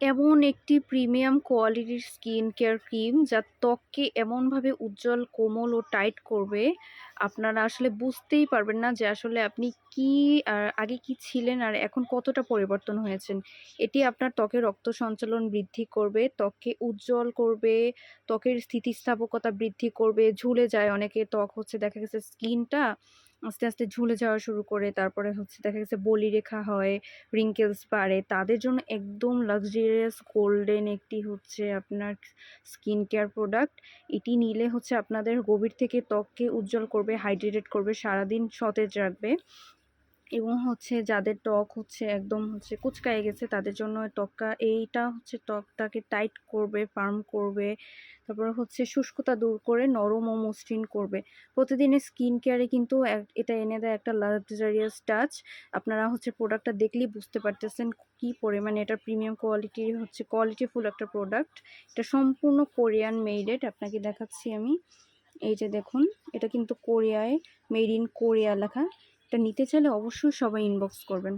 এমন একটি প্রিমিয়াম কোয়ালিটির স্কিন কেয়ার ক্রিম যা ত্বককে এমনভাবে উজ্জ্বল, কোমল ও টাইট করবে। আপনারা আসলে বুঝতেই পারবেন না যে আসলে আপনি কি আগে কি ছিলেন আর এখন কতটা পরিবর্তন হয়েছেন। এটি আপনার ত্বকে রক্ত সঞ্চালন বৃদ্ধি করবে, ত্বককে উজ্জ্বল করবে, ত্বকের স্থিতিস্থাপকতা বৃদ্ধি করবে, ঝুলে যায় অনেকে। ত্বক হচ্ছে দেখা গেছে স্কিনটা আস্তে আস্তে ঝুলে যাওয়া শুরু করে। তারপরে হচ্ছে দেখা গেছে বলি রেখা হয় রিঙ্কেলস বাড়ে। তাদের জন্য একদম লাক্সারিয়াস গোল্ডেন একটি হচ্ছে আপনার স্কিন কেয়ার প্রোডাক্ট এটি নিলে হচ্ছে আপনাদের গভীর থেকে ত্বককে উজ্জ্বল করবে হাইড্রেটেড করবে, সারাদিন সতেজ রাখবে। এবং হচ্ছে যাদের টক হচ্ছে একদম হচ্ছে কুচকায় গেছে, তাদের জন্য ত্বকটা, এইটা হচ্ছে ত্বকটাকে টাইট করবে ফার্ম করবে, তারপরে হচ্ছে শুষ্কতা দূর করে নরম ও মসৃণ করবে। প্রতিদিনের স্কিন কেয়ারে কিন্তু এটা এনে দেয় একটা লাক্সারিয়াস টাচ আপনারা হচ্ছে প্রোডাক্টটা দেখলেই বুঝতে পারতেছেন কি পরিমাণে এটা প্রিমিয়াম কোয়ালিটির হচ্ছে কোয়ালিটিফুল একটা প্রোডাক্ট এটা সম্পূর্ণ কোরিয়ান মেডেড আপনাকে দেখাচ্ছি আমি। এই যে দেখুন, এটা কিন্তু কোরিয়ায় মেড ইন কোরিয়া লেখা। এটা নিতে চাইলে অবশ্যই সবাই ইনবক্স করবেন।